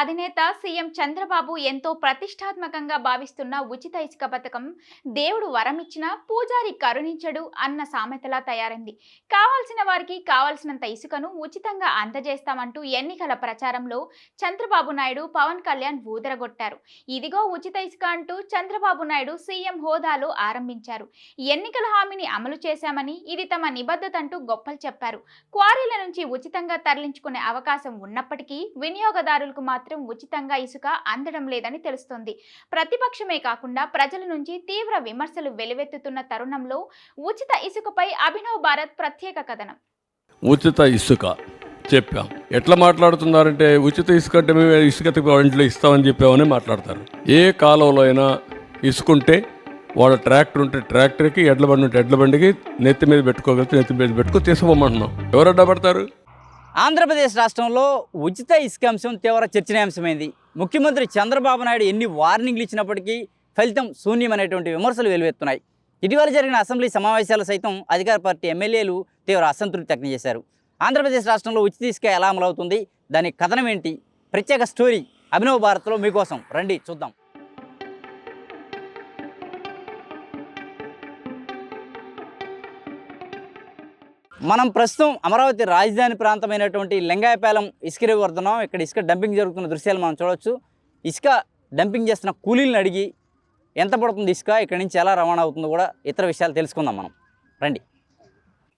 అధినేత సీఎం చంద్రబాబు ఎంతో ప్రతిష్టాత్మకంగా భావిస్తున్న ఉచిత ఇసుక పథకం దేవుడు వరమిచ్చిన పూజారి కరుణించడు అన్న సామెతలా తయారైంది. కావాల్సిన వారికి కావాల్సినంత ఇసుకను ఉచితంగా అందజేస్తామంటూ ఎన్నికల ప్రచారంలో చంద్రబాబు నాయుడు పవన్ కళ్యాణ్ ఊదరగొట్టారు. ఇదిగో ఉచిత ఇసుక అంటూ చంద్రబాబు నాయుడు సీఎం హోదాలో ఆరంభించారు. ఎన్నికల హామీని అమలు చేశామని ఇది తమ నిబద్ధత అంటూ గొప్పలు చెప్పారు. క్వారీల నుంచి ఉచితంగా తరలించుకునే అవకాశం ఉన్నప్పటికీ వినియోగదారులకు మాత్రం మాత్రం ఉచితంగా ఇసుక అందడం లేదని తెలుస్తోంది. ప్రతిపక్షమే కాకుండా ప్రజల నుంచి తీవ్ర విమర్శలు వెలువెత్తుతున్న తరుణంలో ఉచిత ఇసుకపై అభినవ్ భారత్ ప్రత్యేక కథనం. ఉచిత ఇసుక చెప్పాం. ఎట్లా మాట్లాడుతున్నారంటే ఉచిత ఇసుక అంటే మేము ఇసుక ఇంట్లో ఇస్తామని చెప్పామని మాట్లాడతారు. ఏ కాలంలో అయినా ఇసుకుంటే వాళ్ళ ట్రాక్టర్ ఉంటే ట్రాక్టర్కి ఎడ్ల బండి ఉంటే ఎడ్ల బండికి నెత్తి మీద పెట్టుకోగలిగితే నెత్తి మీద పెట్టుకో తీసుకోమంటున్నాం ఎవరు అడ్డపడతారు? ఆంధ్రప్రదేశ్ రాష్ట్రంలో ఉచిత ఇసుక అంశం తీవ్ర చర్చనీయాంశమైంది. ముఖ్యమంత్రి చంద్రబాబు నాయుడు ఎన్ని వార్నింగ్లు ఇచ్చినప్పటికీ ఫలితం శూన్యం అనేటువంటి విమర్శలు వెలువెత్తున్నాయి. ఇటీవల జరిగిన అసెంబ్లీ సమావేశాలు సైతం అధికార పార్టీ ఎమ్మెల్యేలు తీవ్ర అసంతృప్తి వ్యక్తం చేశారు. ఆంధ్రప్రదేశ్ రాష్ట్రంలో ఉచిత ఇసుక ఎలా అమలవుతుంది? దాని కథనం ఏంటి? ప్రత్యేక స్టోరీ అభినవ్ భారత్లో మీకోసం. రండి చూద్దాం. మనం ప్రస్తుతం అమరావతి రాజధాని ప్రాంతమైనటువంటి లింగాయపాలెం ఇసుక వస్తున్నాం ఇక్కడ ఇసుక డంపింగ్ జరుగుతున్న దృశ్యాలు మనం చూడవచ్చు ఇసుక డంపింగ్ చేస్తున్న కూలీలను అడిగి ఎంత పడుతుంది ఇసుక ఇక్కడ నుంచి ఎలా రవాణా అవుతుందో కూడా ఇతర విషయాలు తెలుసుకుందాం మనం. రండి.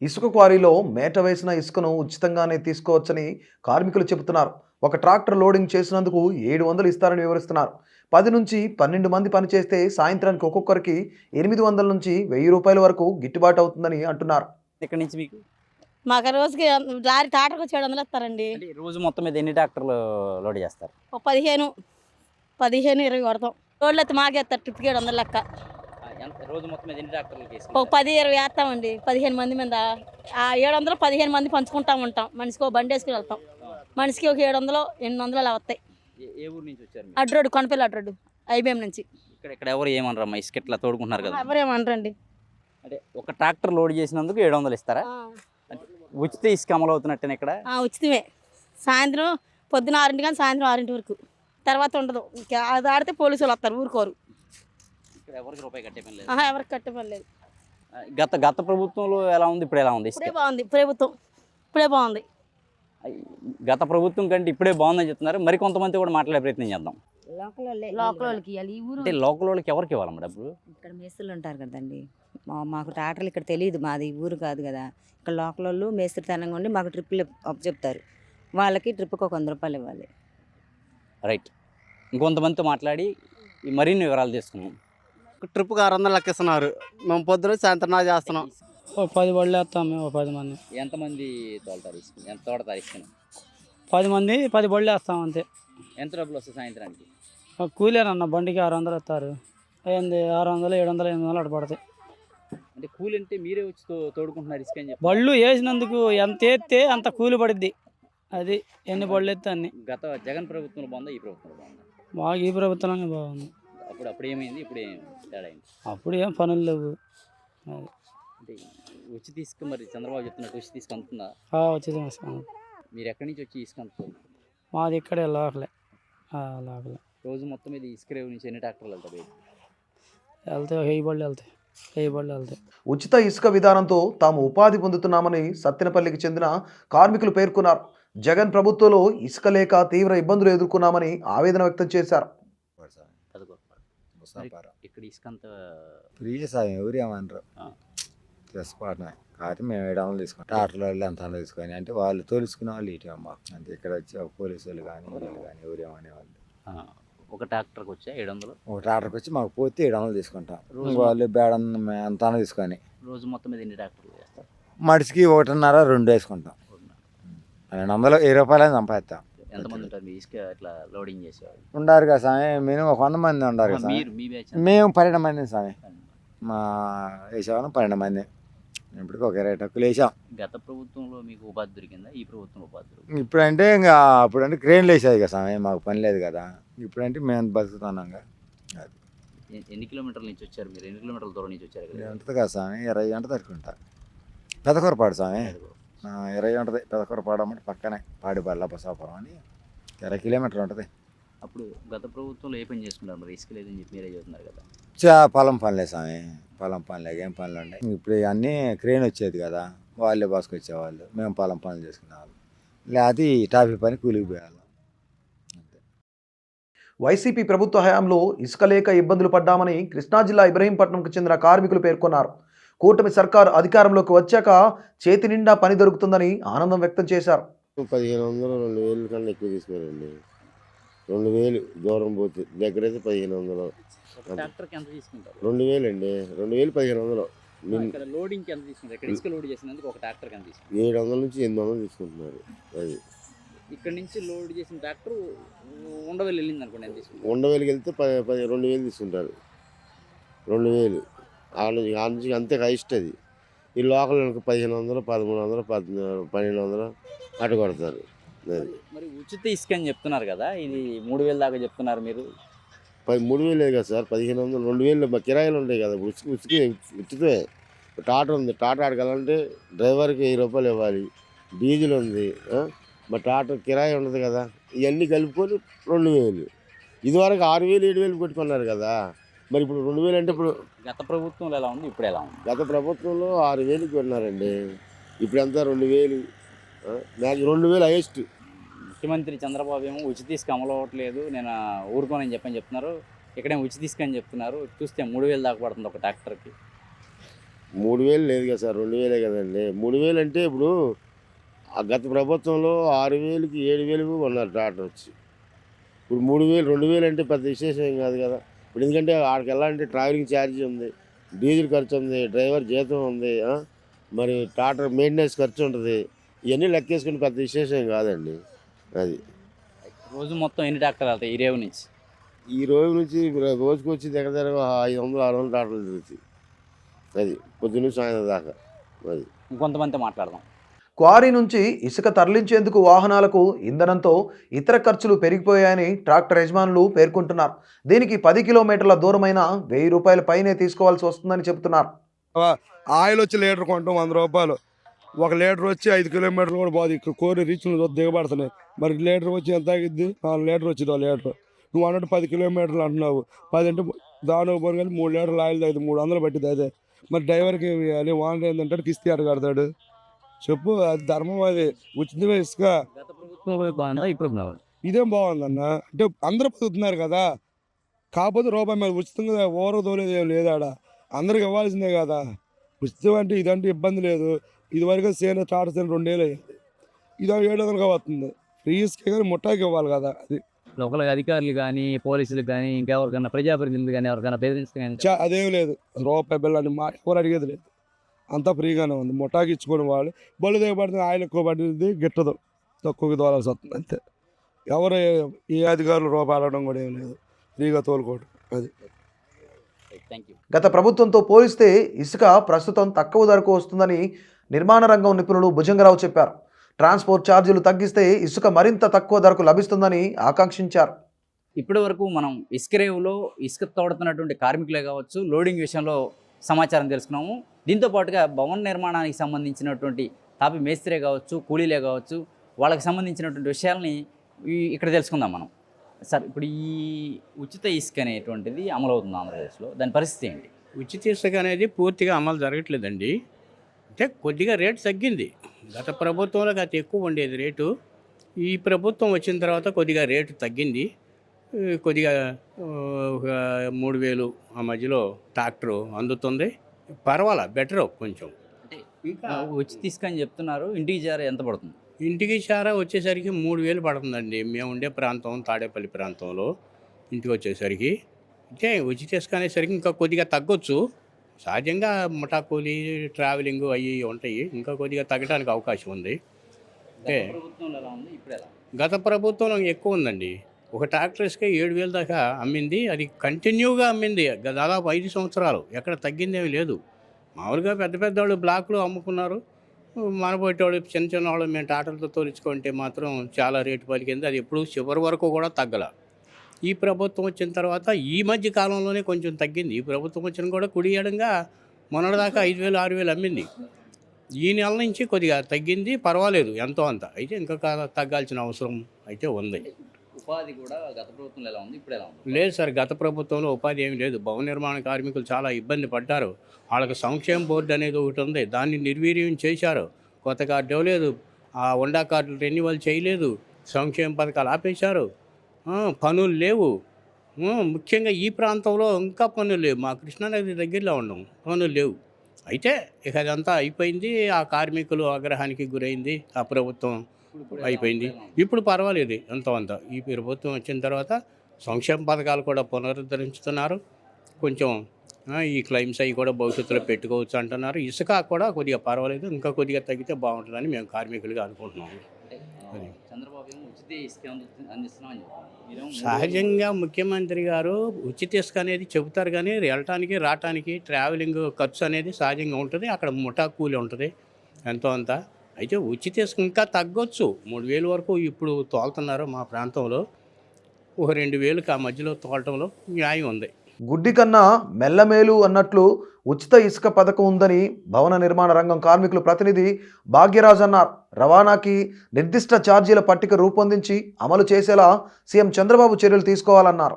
ఇసుక క్వారీలో మేట వేసిన ఇసుకను ఉచితంగానే తీసుకోవచ్చని కార్మికులు చెబుతున్నారు. ఒక ట్రాక్టర్ లోడింగ్ చేసినందుకు ఏడు వందలు ఇస్తారని వివరిస్తున్నారు. పది నుంచి పన్నెండు మంది పనిచేస్తే సాయంత్రానికి ఒక్కొక్కరికి ఎనిమిది వందల నుంచి వెయ్యి రూపాయల వరకు గిట్టుబాటు అవుతుందని అంటున్నారు. ఇక్కడ నుంచి మీకు? మాకు రోజుకి లారీ టాటర్కి వచ్చి ఏడు వందలు ఇస్తారండి రోజు మొత్తం మీద ఎన్ని ట్రాక్టర్లు లోడ్ చేస్తారు? ఒక పదిహేను. పదిహేను ఇరవై కొడతాం. రోడ్లు అయితే మాకే ఇస్తారు ట్రిప్కి ఏడు వందలు లెక్క. రోజు మొత్తం మీద ఎన్ని ట్రాక్టర్లు ఒక పది ఇరవై వేస్తామండి పదిహేను మంది మీద. ఆ ఏడు వందలు పదిహేను మంది పంచుకుంటా ఉంటాం. మనిషికి ఒక బండి వేసుకుని వెళ్తాం. మనిషికి ఒక ఏడు వందలు ఎనిమిది వందలు అలా వస్తాయి. ఏ ఊరు నుంచి వచ్చారు మీరు? అడ్రోడ్ కొనపల్లి అడ్రోడ్ ఐబీఎం నుంచి. ఇక్కడ ఇక్కడ ఎవరు ఏమనరమ్మా ఇసుక ఇట్లా తోడుకుంటున్నారు కదా? ఎవరేమనరండి అంటే ఒక ట్రాక్టర్ లోడ్ చేసినందుకు ఏడు వందలు ఇస్తారా? ఉచిత ఇసుక అమలు అవుతున్నట్టేనా ఇక్కడ? ఆ, ఉచితమే. సాయంత్రం పొద్దున ఆరింటి కానీ సాయంత్రం ఆరింటి వరకు. తర్వాత ఉండదు. ఇంకా అది ఆడితే పోలీసులు వస్తారు ఊరుకోరు. ఇక్కడ ఎవరికి రూపాయి కట్టే పని లేదు? ఆహా, ఎవరికి కట్టే పని లేదు. గత గత ప్రభుత్వంలో ఎలా ఉంది? ఇప్పుడు ఎలా ఉంది ఇసుక? ఇప్పుడే బాగుంది ప్రభుత్వం. ఇప్పుడే బాగుంది. గత ప్రభుత్వం కంటే ఇప్పుడే బాగుందని చెప్తున్నారు. మరి కొంతమంది కూడా మాట్లాడే ప్రయత్నం చేద్దాం. లోకల్ వాళ్ళే లోకల్ వీళ్ళు వాళ్ళకి ఇవ్వాలి ఈ ఊరు అంటే లోకల్ వాళ్ళకి ఎవరికి ఇవ్వాలమ్మా డబ్బులు? ఇక్కడ మేస్త్రులు ఉంటారు కదండి. మా మాకు ట్రాక్టర్లు ఇక్కడ తెలియదు మాది ఈ ఊరు కాదు కదా. ఇక్కడ లోకల్ వాళ్ళు మేస్త్రితనంగా ఉండి మాకు ట్రిప్పులు చెప్తారు. వాళ్ళకి ట్రిప్కి ఒక వంద రూపాయలు ఇవ్వాలి. రైట్. ఇంకొంతమందితో మాట్లాడి ఈ మరిన్ని వివరాలు తీసుకున్నాం ట్రిప్కి ఆరు వందలు లెక్కిస్తున్నారు. మేము పొద్దున సాయంత్రం చేస్తున్నాం. ఓ పది బళ్ళు వేస్తాం మేము ఓ పది మంది. ఎంతమంది తోలుతారు ఇసుక ఎంత తోడతారు ఇసుకను పది మంది పది బళ్ళు వేస్తాం అంతే. ఎంత డబ్బులు వస్తాయి సాయంత్రానికి? కూలీనన్న బండికి ఆరు వందలు ఇస్తారు ఏంది ఆరు వందలు ఏడు వందలు ఎనిమిది వందలు అటు పడతాయి. అంటే కూలి అంటే మీరే వచ్చి తోడుకుంటున్నారు ఇసుక అని చెప్పి. బళ్ళు వేసినందుకు ఎంత ఎత్తే అంత కూలి పడిద్ది. అది ఎన్ని బళ్ళు ఎత్తే అన్ని. గత జగన్ ప్రభుత్వంలో బాగుందా ఈ ప్రభుత్వంలో బాగుందా? మాకు ఈ ప్రభుత్వంలోనే బాగుంది. అప్పుడు అప్పుడు ఏమైంది? ఇప్పుడు ఏం తేడా అయింది? అప్పుడు ఏం పనులు లేవు. అది. అంటే ఉచిత ఇసుక మరి చంద్రబాబు చెప్తున్నట్టు ఉచిత ఇసుక అందుతుందా? ఆ, వచ్చేది. మీరు ఎక్కడి నుంచి వచ్చి అందుతుంది మాది ఇక్కడే లోకలే. ఆ, లోకలే. రోజు మొత్తం మీద ఇసుక రేవు నుంచి ఎన్ని ట్రాక్టర్లు వెళ్తాయి? వెళ్తాయి వెయ్యి బళ్ళు వెళ్తాయి వెయ్యి బళ్ళు వెళ్తాయి. ఉచిత ఇసుక విధానంతో తాము ఉపాధి పొందుతున్నామని సత్తెనపల్లికి చెందిన కార్మికులు పేర్కొన్నారు. జగన్ ప్రభుత్వంలో ఇసుక లేక తీవ్ర ఇబ్బందులు ఎదుర్కొన్నామని ఆవేదన వ్యక్తం చేశారు. ఇక్కడ ఇసుక అంతా ఫ్రీ సాయం ఎవరు ఏమనరు. తెసుకోవటమే కాకపోతే మేము ఏడు వందలు తీసుకుంటాం టాటర్ల వాళ్ళు ఎంత తీసుకొని అంటే వాళ్ళు తోలుసుకునే వాళ్ళు ఇటు మాకు అంటే ఇక్కడ వచ్చి పోలీసు వాళ్ళు కానీ వీళ్ళు కానీ ఆ, ఒక ట్రాక్టర్కి వచ్చా ఏడు వందలు ఒక టాటర్కి వచ్చి మాకు పోతే ఏడు వందలు తీసుకుంటాం వాళ్ళు బేడం ఎంత అన్న తీసుకొని. రోజు మొత్తం మీద ఎన్ని ట్రాక్టర్లు చేస్తారు మడిచికి ఒకటిన్నర రెండు వేసుకుంటాం. పన్నెండు వందలు వెయ్యి రూపాయలు సంపాదిస్తాం. ఎంతమంది ఉంటారు మీ ఇసుక ఇట్లా లోడింగ్ చేసేవాళ్ళు? ఉండారు కదా స్వామి మినిమం ఒక వంద మంది ఉండారు కదా మేము పన్నెండు మంది స్వామి. మా వేసేవాళ్ళం పన్నెండు మంది. ఇప్పటికి ఒక ఇరవై టక్కులు వేసాం. గత ప్రభుత్వంలో మీకు ఉపాధి దొరికిందా? ఈ ప్రభుత్వంలో ఉపాధి దొరికిందా ఇప్పుడంటే ఇంకా అప్పుడంటే క్రేన్లు వేసేది కదా స్వామి మాకు పని లేదు కదా. ఇప్పుడంటే మేము బతుకుతున్నాం కదా ఎ- ఎన్ని కిలోమీటర్ల నుంచి వచ్చారు మీరు? ఎన్ని కిలోమీటర్ల దూరం నుంచి వచ్చారు? ఉంటుంది కదా స్వామి ఇరవై గంట దొరుకుంటా పెదకూరపాడు స్వామి. ఇరవై ఉంటుంది పెదకూరపాడు అంటే పక్కనే పాడి బల్ల బసాపురం అని. ఇరవై కిలోమీటర్ ఉంటుంది. అప్పుడు గత ప్రభుత్వంలో ఏ పని చేసుకున్నారు? మరి ఇసుక లేదని చెప్పి మీరే చెబుతున్నారు కదా. చా పొలం పనులే స్వామి. పొలం పనులే ఏం పనులు ఉన్నాయి ఇప్పుడు అన్నీ క్రేన్ వచ్చేది కదా. వాళ్ళే బాసుకొచ్చేవాళ్ళు మేము పొలం పనులు చేసుకునేవాళ్ళం లేకపోతే ఈ టాపీ పని కూలికి పోయేవాళ్ళం అంతే. వైసీపీ ప్రభుత్వ హయాంలో ఇసుక లేక ఇబ్బందులు పడ్డామని కృష్ణా జిల్లా ఇబ్రహీంపట్నంకు చెందిన కార్మికులు పేర్కొన్నారు. కూటమి సర్కారు అధికారంలోకి వచ్చాక చేతి నిండా పని దొరుకుతుందని ఆనందం వ్యక్తం చేశారు. పదిహేను వందలు రెండు వేలు కన్నా ఎక్కువ తీసుకోరండి. రెండు వేలు దూరం పోతే దగ్గరైతే పదిహేను వందలు. ఒక ట్రాక్టర్కి ఎంత తీసుకుంటారు? రెండు వేలు అండి రెండు వేలు పదిహేను వందలు. ఇక్కడ లోడింగ్కి ఎంత తీసుకుంటారు? ఇక్కడ ఇసుక లోడ్ చేసినందుకు ఒక ట్రాక్టర్కి ఎంత తీసుకుంటారు? ఏడు వందల నుంచి ఎనిమిది వందలు తీసుకుంటున్నారు. అది. ఇక్కడ నుంచి లోడ్ చేసిన ట్రాక్టర్ ఉండవల్లి వెళ్ళింది అనుకోండి ఎంత తీసుకుంటారు? ఉండవేలుకి వెళ్తే పది పది రెండు వేలు తీసుకుంటారు. రెండు వేలు. ఆ నుంచి అంతే హైస్ట్ అది. ఈ లోకల్ పదిహేను వందలు పదమూడు వందలు పద్నాలుగు పన్నెండు వందలు అటు కొడతారు. మరి ఉచిత ఇసుక అని చెప్తున్నారు కదా ఇది మూడు వేలు దాకా చెప్తున్నారు మీరు. పది మూడు వేలే కదా సార్ పదిహేను వందలు రెండు వేలు మా కిరాయిలు ఉంటాయి కదా ఉచికి ఉచికి ఉచితమే టాటా ఉంది టాటా ఆడగలంటే డ్రైవర్కి వెయ్యి రూపాయలు ఇవ్వాలి డీజిల్ ఉంది? మా టాటా కిరాయి ఉండదు కదా ఇవన్నీ కలుపుకొని రెండు వేలు. ఇదివరకు ఆరు వేలు ఏడు వేలు పెట్టుకున్నారు కదా మరి ఇప్పుడు రెండు వేలు అంటే ఇప్పుడు గత ప్రభుత్వంలో ఎలా ఉంది ఇప్పుడు ఎలా ఉంది? గత ప్రభుత్వంలో ఆరు వేలుకి కొన్నారండి ఇప్పుడు ఎంత రెండు వేలు? నాకు రెండు వేలు హైయెస్ట్. ముఖ్యమంత్రి చంద్రబాబు ఏమో ఉచిత ఇసుక అమలు అవ్వట్లేదు. నేను ఊరుకోనని చెప్పని చెప్తున్నారు. ఇక్కడేం ఉచిత ఇసుక అని చెప్తున్నారు. చూస్తే మూడు వేలు దాకా పడుతుంది ఒక ట్రాక్టర్కి. మూడు వేలు లేదు కదా సార్ రెండు వేలే కదండి. మూడు వేలు అంటే ఇప్పుడు ఆ గత ప్రభుత్వంలో ఆరు వేలకి ఏడు వేలు ఉన్నారు ట్రాక్టర్ వచ్చి. ఇప్పుడు మూడు వేలు రెండు వేలు అంటే పెద్ద విశేషం ఏం కాదు కదా. ఇప్పుడు ఎందుకంటే ఆడికి వెళ్ళాలంటే ట్రావెలింగ్ ఛార్జ్ ఉంది డీజిల్ ఖర్చు ఉంది డ్రైవర్ జీతం ఉంది మరి ట్రాక్టర్ మెయింటెనెన్స్ ఖర్చు ఉంటుంది. ఇవన్నీ లెక్కేసుకుని పెద్ద విశేషం కాదండి. అది. రోజు మొత్తం ఎన్ని ట్రాక్టర్లు వెళ్తాయి ఈ రేవు నుంచి? ఈ రోజు నుంచి రోజుకి వచ్చి దగ్గర దగ్గర ఐదు వందలు ఆరు వందలు ట్రాక్టర్లు తిరుగుతాయి. అది పొద్దున్న సాయంత్రం దాకా. అది. ఇంకొంతమంది మాట్లాడదాం. క్వారీ నుంచి ఇసుక తరలించేందుకు వాహనాలకు ఇంధనంతో ఇతర ఖర్చులు పెరిగిపోయాయని ట్రాక్టర్ యజమానులు పేర్కొంటున్నారు. దీనికి పది కిలోమీటర్ల దూరమైన వెయ్యి రూపాయల పైనే తీసుకోవాల్సి వస్తుందని చెబుతున్నారు. ఆయిల్ వచ్చి లీటర్ కొంటాం వంద రూపాయలు. ఒక లీటర్ వచ్చి ఐదు కిలోమీటర్లు కూడా పోదు. ఇక్కడ కోరి రీచ్లు దిగబడుతున్నాయి. మరి లీటర్ వచ్చి ఎంత ఆగిద్ది? నాలుగు లీటర్ వచ్చింది లీటర్. నువ్వు అన్నట్టు పది కిలోమీటర్లు అంటున్నావు. పది అంటే దాని పోను కానీ మూడు లీటర్లు ఆయిల్ అయితే మూడు వందలు పట్టింది అదే. మరి డ్రైవర్కి అది వాన్ ఏంటంటే కిస్తీ అటు కడతాడు. చెప్పు అది ధర్మం అది. ఉచితమే ఇసుక. ఇదేం బాగుందన్న? అంటే అందరూ బతుకుతున్నారు కదా. కాకపోతే రూపాయి మీద ఉచితంగా ఓరో తోలేదు ఏం లేదు ఆడ అందరికి ఇవ్వాల్సిందే కదా. ఉచితం అంటే ఇదంటే ఇబ్బంది లేదు. ఇదివరకు సేన స్టార్ట్ సేన రెండేళ్ళు అయ్యింది. ఇది ఏడు వందలుగా వస్తుంది. ఫ్రీ ఇసుకే కానీ ముట్టాకి ఇవ్వాలి కదా అది. లోకల్ అధికారులు కానీ పోలీసులు కానీ ఇంకెవరికైనా ప్రజాప్రతినిధులు కానీ ఎవరికైనా బెదిరించి కానీ చా అదేం లేదు. రూపాయి బిల్ల అని మా ఎవరు అడిగేది లేదు. అంతా ఫ్రీగానే ఉంది. ముఠాకి ఇచ్చుకునే వాళ్ళు బళ్ళు దిగబడుతుంది ఆయిల్ ఎక్కువ పడింది గిట్టదు. తక్కువకి తోలాల్సి వస్తుంది అంతే. ఎవరు ఏ- అధికారులు రూపాయి అడగడం కూడా ఏం లేదు. ఫ్రీగా తోలుకోవడం అది. థ్యాంక్ యూ గత ప్రభుత్వంతో పోలిస్తే ఇసుక ప్రస్తుతం తక్కువ ధరకు వస్తుందని నిర్మాణ రంగం నిపుణులు భుజంగరావు చెప్పారు. ట్రాన్స్పోర్ట్ ఛార్జీలు తగ్గిస్తే ఇసుక మరింత తక్కువ ధరకు లభిస్తుందని ఆకాంక్షించారు. ఇప్పటి వరకు మనం ఇసుక రేవులో ఇసుక తోడుతున్నటువంటి కార్మికులే కావచ్చు లోడింగ్ విషయంలో సమాచారం తెలుసుకున్నాము. దీంతో పాటుగా భవన నిర్మాణానికి సంబంధించినటువంటి తాపి మేస్త్రే కావచ్చు కూలీలే కావచ్చు వాళ్ళకి సంబంధించినటువంటి విషయాల్ని ఇక్కడ తెలుసుకుందాం మనం. సార్ ఇప్పుడు ఈ ఉచిత ఇసుక అనేటువంటిది అమలవుతుంది ఆంధ్రప్రదేశ్లో. దాని పరిస్థితి ఏంటి? ఉచిత ఇసుక అనేది పూర్తిగా అమలు జరగట్లేదండి. అంటే కొద్దిగా రేటు తగ్గింది. గత ప్రభుత్వంలో గత ఎక్కువ ఉండేది రేటు. ఈ ప్రభుత్వం వచ్చిన తర్వాత కొద్దిగా రేటు తగ్గింది. కొద్దిగా ఒక మూడు వేలు ఆ మధ్యలో ట్రాక్టరు అందుతుంది. పర్వాలా బెటర్ కొంచెం. ఉచిత ఇసుక అని చెప్తున్నారు. ఇంటికి చేర ఎంత పడుతుంది? ఇంటికి చారా వచ్చేసరికి మూడు వేలు పడుతుందండి. మేము ఉండే ప్రాంతం తాడేపల్లి ప్రాంతంలో ఇంటికి వచ్చేసరికి. అంటే ఉచిత ఇసుక అనేసరికి ఇంకా కొద్దిగా తగ్గొచ్చు. సహజంగా ముఠా కూలీ ట్రావెలింగ్ అవి ఉంటాయి. ఇంకా కొద్దిగా తగ్గడానికి అవకాశం ఉంది. అంటే గత ప్రభుత్వంలో ఎక్కువ ఉందండి. ఒక ట్రాక్టర్ ఇసుక ఏడు వేలు దాకా అమ్మింది. అది కంటిన్యూగా అమ్మింది. దాదాపు ఐదు సంవత్సరాలు. ఎక్కడ తగ్గిందేమీ లేదు. మామూలుగా పెద్ద పెద్ద వాళ్ళు బ్లాక్లు అమ్ముకున్నారు. మనపోయేటోళ్ళు చిన్న చిన్న వాళ్ళు మేము టాటర్లతో తోలించుకుంటే మాత్రం చాలా రేటు పలికింది. అది ఎప్పుడు చివరి వరకు కూడా తగ్గల. ఈ ప్రభుత్వం వచ్చిన తర్వాత ఈ మధ్య కాలంలోనే కొంచెం తగ్గింది. ఈ ప్రభుత్వం వచ్చిన కూడా కుడియడంగా మొన్నటిదాకా ఐదు వేలు ఆరు వేలు అమ్మింది. ఈ నెల నుంచి కొద్దిగా తగ్గింది పర్వాలేదు ఎంతో అంత. అయితే ఇంకా తగ్గాల్సిన అవసరం అయితే ఉంది. ఉపాధి కూడా గత ప్రభుత్వంలో ఎలా ఉంది? ఇప్పుడు ఎలా ఉంది? లేదు సార్ గత ప్రభుత్వంలో ఉపాధి ఏమీ లేదు. భవన నిర్మాణ కార్మికులు చాలా ఇబ్బంది పడ్డారు. వాళ్ళకి సంక్షేమ బోర్డు అనేది ఒకటి ఉంది. దాన్ని నిర్వీర్యం చేశారు. కొత్త కార్డు ఇవ్వలేదు. ఆ ఉండా కార్డులు రెన్యువల్ చేయలేదు. సంక్షేమ పథకాలు ఆపేశారు. పనులు లేవు. ముఖ్యంగా ఈ ప్రాంతంలో ఇంకా పనులు లేవు. మా కృష్ణానది దగ్గరలో ఉన్నాం. పనులు లేవు. అయితే ఇక అదంతా అయిపోయింది. ఆ కార్మికులు ఆగ్రహానికి గురైంది. ఆ ప్రభుత్వం అయిపోయింది. ఇప్పుడు పర్వాలేదు. ఎంతో అంత. ఈ ప్రభుత్వం వచ్చిన తర్వాత సంక్షేమ పథకాలు కూడా పునరుద్ధరించుతున్నారు. కొంచెం ఈ క్లైమ్స్ అవి కూడా భవిష్యత్తులో పెట్టుకోవచ్చు అంటున్నారు. ఇసుక కూడా కొద్దిగా పర్వాలేదు. ఇంకా కొద్దిగా తగ్గితే బాగుంటుందని మేము కార్మికులుగా అనుకుంటున్నాము. చంద్రబాబు ఏమో ఉచిత ఇసుక అందిస్తున్నామని చెప్తున్నారు. సహజంగా ముఖ్యమంత్రి గారు ఉచిత ఇసుక అనేది చెబుతారు కానీ వెళ్ళటానికి రావటానికి ట్రావెలింగ్ ఖర్చు అనేది సహజంగా ఉంటుంది. అక్కడ ముఠా కూలి ఉంటుంది. ఎంతో అంత. అయితే ఉచిత ఇసుక ఇంకా తగ్గొచ్చు. మూడు వేలు వరకు ఇప్పుడు తోలుతున్నారు మా ప్రాంతంలో. ఒక రెండు వేలకు ఆ మధ్యలో తోలటంలో న్యాయం ఉంది. గుడ్డి కన్నా మెల్లమేలు అన్నట్లు ఉచిత ఇసుక పథకం ఉందని భవన నిర్మాణ రంగం కార్మికులు ప్రతినిధి భాగ్యరాజ్ అన్నారు. రవాణాకి నిర్దిష్ట ఛార్జీల పట్టిక రూపొందించి అమలు చేసేలా సీఎం చంద్రబాబు చర్యలు తీసుకోవాలన్నారు.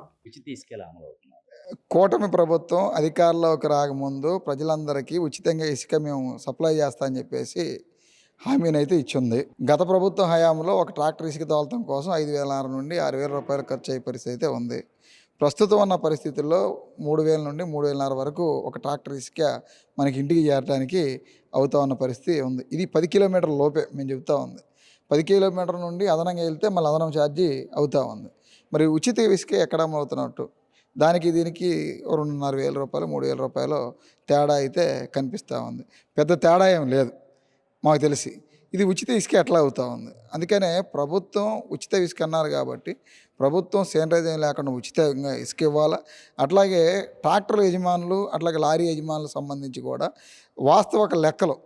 కూటమి ప్రభుత్వం అధికారంలోకి రాకముందు ప్రజలందరికీ ఉచితంగా ఇసుక మేము సప్లై చేస్తామని చెప్పేసి హామీనైతే ఇచ్చింది. గత ప్రభుత్వం హయాంలో ఒక ట్రాక్టర్ ఇసుక తోలతం కోసం ఐదు వేల ఆరు నుండి ఆరు వేల రూపాయలు ఖర్చు అయ్యే పరిస్థితి అయితే ఉంది. ప్రస్తుతం ఉన్న పరిస్థితుల్లో మూడు వేల నుండి మూడు వేలన్నర వరకు ఒక ట్రాక్టర్ ఇసుక మనకి ఇంటికి చేరడానికి అవుతా ఉన్న పరిస్థితి ఉంది. ఇది పది కిలోమీటర్ల లోపే మేము చెబుతా ఉంది. పది కిలోమీటర్ నుండి అదనంగా వెళ్తే మళ్ళీ అదనం ఛార్జీ అవుతా ఉంది. మరి ఉచిత ఇసుక ఎక్కడ అమలవుతున్నట్టు? దానికి దీనికి రెండున్నర వేల రూపాయలు మూడు వేల రూపాయలు తేడా అయితే కనిపిస్తూ ఉంది. పెద్ద తేడా ఏం లేదు. మాకు తెలిసి. ఇది ఉచిత ఇసుక ఎట్లా అవుతా ఉంది? అందుకనే ప్రభుత్వం ఉచిత ఇసుక అన్నారు కాబట్టి ప్రభుత్వం శానిటైజర్ లేకుండా ఉచితంగా ఇసుక ఇవ్వాలా? అట్లాగే ట్రాక్టర్ యజమానులు అట్లాగే లారీ యజమానులకు సంబంధించి కూడా వాస్తవిక లెక్కలు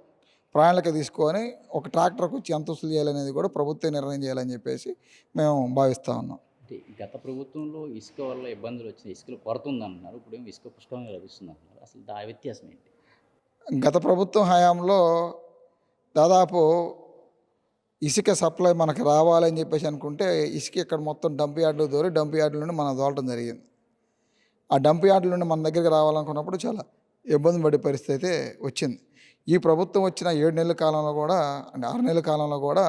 ప్రాణాళిక తీసుకొని ఒక ట్రాక్టర్కి వచ్చి ఎంత వసూలు చేయాలనేది కూడా ప్రభుత్వం నిర్ణయం చేయాలని చెప్పేసి మేము భావిస్తూ ఉన్నాం. అంటే గత ప్రభుత్వంలో ఇసుక వల్ల ఇబ్బందులు వచ్చినాయి ఇసుకలు కొరత ఉందంటున్నారు ఇప్పుడు ఏమో ఇసుక పుష్కలంగా లభిస్తుంది అంటున్నారు అసలు దా వ్యత్యాసం ఏంటి? గత ప్రభుత్వం హయాంలో దాదాపు ఇసుక సప్లై మనకు రావాలని చెప్పేసి అనుకుంటే ఇసుక ఇక్కడ మొత్తం డంప్ యార్డులు దూరి డంప్ యార్డుల నుండి మనం దోలటం జరిగింది. ఆ డంప్ యార్డుల నుండి మన దగ్గరికి రావాలనుకున్నప్పుడు చాలా ఇబ్బంది పడే పరిస్థితి అయితే వచ్చింది. ఈ ప్రభుత్వం వచ్చిన ఏడు నెలల కాలంలో కూడా అంటే ఆరు నెలల కాలంలో కూడా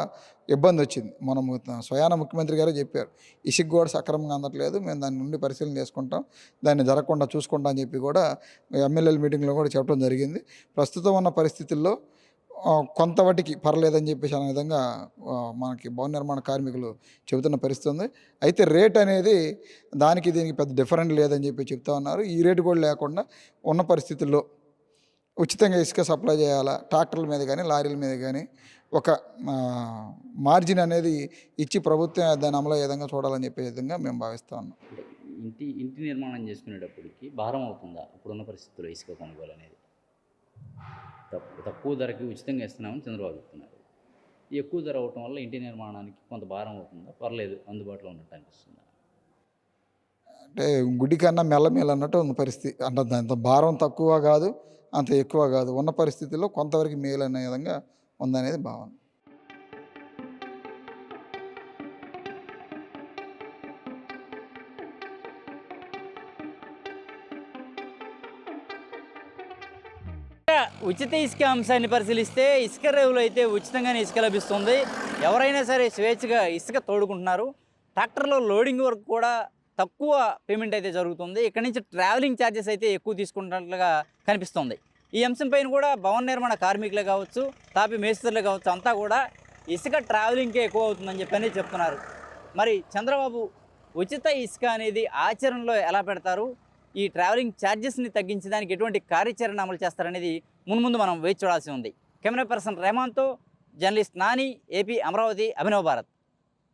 ఇబ్బంది వచ్చింది. మనం స్వయాన ముఖ్యమంత్రి గారే చెప్పారు ఇసుక కూడా సక్రమంగా అందట్లేదు మేము దాని నుండి పరిశీలన చేసుకుంటాం దాన్ని జరగకుండా చూసుకుంటాం అని చెప్పి కూడా ఎమ్మెల్యేల మీటింగ్లో కూడా చెప్పడం జరిగింది. ప్రస్తుతం ఉన్న పరిస్థితుల్లో ఆ, కొంత పర్లేదని చెప్పేసి అనే విధంగా మనకి భవన నిర్మాణ కార్మికులు చెబుతున్న పరిస్థితి ఉంది. అయితే రేట్ అనేది దానికి దీనికి పెద్ద డిఫరెంట్ లేదని చెప్పి చెప్తా ఉన్నారు. ఈ రేటు కూడా లేకుండా ఉన్న పరిస్థితుల్లో ఉచితంగా ఇసుక సప్లై చేయాలా ట్రాక్టర్ల మీద కానీ లారీల మీద కానీ ఒక మార్జిన్ అనేది ఇచ్చి ప్రభుత్వం దాన్ని అమలు విధంగా చూడాలని చెప్పే విధంగా మేము భావిస్తూ ఉన్నాం. ఇంటి ఇంటి నిర్మాణం చేసుకునేటప్పటికి భారం అవుతుందా? ఇప్పుడున్న పరిస్థితుల్లో ఇసుక కొనుగోలు అనేది? తక్కువ తక్కువ ధరకి ఉచితంగా ఇస్తున్నామని చంద్రబాబు చెప్తున్నారు. ఎక్కువ ధర అవటం వల్ల ఇంటి నిర్మాణానికి కొంత భారం అవుతుందా? పర్లేదు అందుబాటులో ఉన్నట్టు అనిపిస్తుందా అంటే గుడి కన్నా మెల్లమేలు అన్నట్టు ఉన్న పరిస్థితి అంటే అంత భారం తక్కువ కాదు అంత ఎక్కువ కాదు. ఉన్న పరిస్థితిలో కొంతవరకు మేలు అనే విధంగా ఉందనేది భావన. ఉచిత ఇసుక అంశాన్ని పరిశీలిస్తే ఇసుక రేవులు అయితే ఉచితంగానే ఇసుక లభిస్తుంది. ఎవరైనా సరే స్వేచ్ఛగా ఇసుక తోడుకుంటున్నారు. ట్రాక్టర్లో లోడింగ్ వరకు కూడా తక్కువ పేమెంట్ అయితే జరుగుతుంది. ఇక్కడ నుంచి ట్రావెలింగ్ ఛార్జెస్ అయితే ఎక్కువ తీసుకుంటున్నట్లుగా కనిపిస్తుంది. ఈ అంశంపైన కూడా భవన నిర్మాణ కార్మికులే కావచ్చు తాపి మేస్త్రులే కావచ్చు అంతా కూడా ఇసుక ట్రావెలింగ్కే ఎక్కువ అవుతుందని చెప్పని చెప్తున్నారు. మరి చంద్రబాబు ఉచిత ఇసుక అనేది ఆచరణలో ఎలా పెడతారు? ఈ ట్రావెలింగ్ ఛార్జెస్ని తగ్గించడానికి ఎటువంటి కార్యాచరణ అమలు చేస్తారనేది మున్ముందు మనం వేచి చూడాల్సి ఉంది. కెమెరా పర్సన్ రెహమాన్తో జర్నలిస్ట్ నాని ఏపీ అమరావతి అభినవ భారత్.